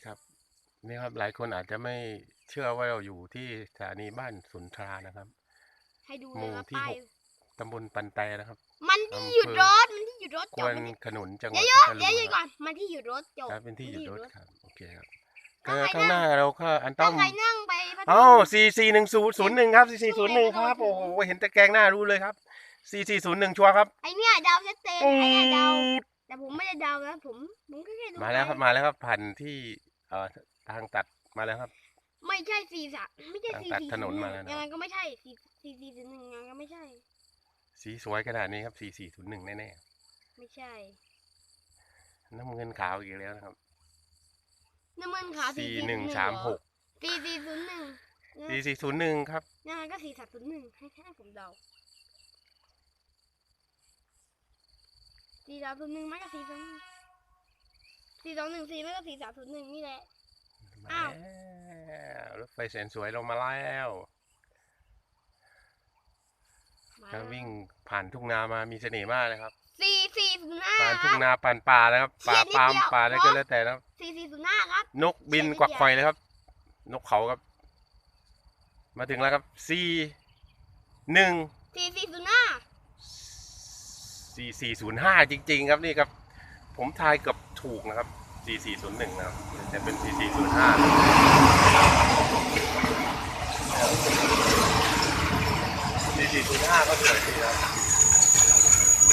ดีครับนี่ครับหลายคนอาจจะไม่เชื่อว่าเราอยู่ที่สถานีบ้านสุนทรานะครับ ให้ดูหเลมู่ยว่าที่ป้ายหกตำบลปันแตนะครับ มันที่หยุดรถมันที่หยุดรถคจวบรมันที่ขนุนจังหวัเดี๋ดยวพัทเดี๋ยวลุเดี๋ยวงก่อนมันที่หยุดรถจบ ครับเป็นที่หยุดรถมันครับโอเคครับถ้าก็ใครข้างหนั่น้างเราก็อันต้ถ้าอมใครนั่งไปพัทลุเอ้างสี่สี่หนึ่งศูนย์ศูนย์หนึ่งครับสี่สี่ศูนย์หนึ่งครับ โอ้โห เห็นแต่แกงหน้ารู้เลยครับสี่สี่ศูนย์หนึ่งชัวร์ครับไอเนี่ยเดาวชัดเจนปูไอเนี่ยเดาวดแต่ผมไม่ได้เดาวนะผมผมก็แค่ดูมาแล้วครับไปมาแล้วครับผ่านที่ เอ่อทางตัดมาแล้วครับ ไม่ใช่สี่สามไม่ใช่ทางสี่ตัดสี่ถนนมาแล้วนะ ยังไงก็ไม่ใช่สี่สี่สี่ศูนย์หนึ่งยังไงก็ไม่ใช่ สีสวยขนาดนี้ครับสี่สี่ศูนย์หนึ่งแน่ไม่ใช่ๆน้ำเงินขาวอีกแล้วนะครับน้ำมันขาวสี่หนึ่งสามหกสี่สี่ศูนย์หนึ่งสี่สี่ศูนย์หนึ่งครับยังไงก็สี่สามศูนย์หนึ่งให้ให้ผมเดาสี่สามศูนย์หนึ่งไม่ก็สี่สอง สี่สองหนึ่งสี่ไม่ก็สี่สามศูนย์หนึ่งนี่แหละมาอ้าว แล้วรถไฟแสนสวยลงมาแล้วมาถ้าวิ่งผ่านทุ่งนามามีเสน่ห์มากนะครับสี่สี่ศูนย์ห้าผ่านคทุ่งรับนาผ่านป่านะครับป่าเขียนนิดปาล์มเดียวป่าอะไรพอก็แล้วแต่นะครับ สี่สี่ศูนย์ห้าครับ นกบินเขียนนิดกวักเดียวไฟเลยครับ นกเขาครับ มาถึงแล้วครับสี่หนึ่ง สี่สี่ศูนย์ห้าสี่สี่ศูนย์ห้าจริง ๆ ครับนี่ครับ ผมทายเกือบ ถูกนะครับสี่สี่ศูนย์หนึ่งนะครับแต่เป็นสี่สี่ศูนย์ห้าสี่สี่ศูนย์ห้าก็สวยดีครับ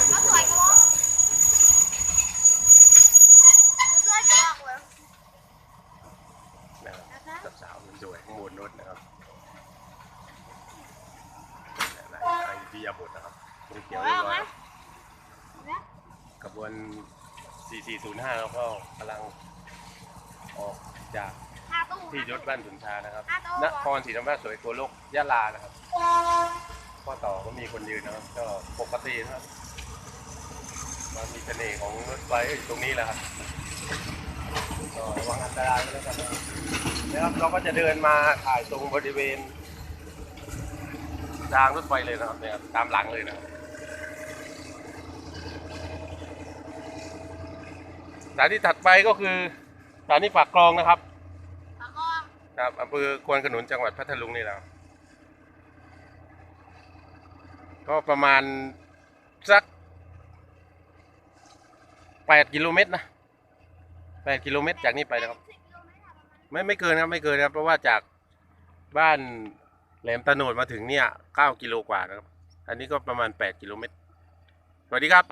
แล้วสวยก็บอกแล้วสวยก็บอกเลยนะครับสาวๆสวยๆข้างบนรถนะครับนะไอพิยาบทนะครับมือเขียวเรียบร้อยครับกระบวน 4405 แล้วก็กำลังออกจากห้าตู้ที่ยศบ้านสุนทรานะครับ ห้าตู้นครศรีธรรมราชสวยโกโลกยะลานะครับข้อต่อก็มีคนยืนนะครับ ก็ปกตินะครับมันมีเสน่ห์ของรถไฟอยู่ตรงนี้แหละครับก็ระวังอันตรายไว้แล้วกันนะครับนะครับเราก็จะเดินมาถ่ายตรงบริเวณรางรถไฟเลยนะครับเนี่ยครับตามหลังเลยนะครับ ถานที่ถัดไปก็คือสถานีปากคลองนะครับแล้วก็ครับอำเภอควนขนุนจังหวัดพัทลุงนี่แหละครับก็ประมาณสักแปดกิโลเมตรนะแปดกิโลเมตรจากนี้ไปนะครับสิบกิโลเมตรอะประมาณไม่ไม่เกินครับไม่เกินครับ เพราะว่าจากบ้านแหลมตะโนดมาถึงเนี่ยเก้ากิโลกว่านะครับ อันนี้ก็ประมาณแปดกิโลเมตร สวัสดีครับ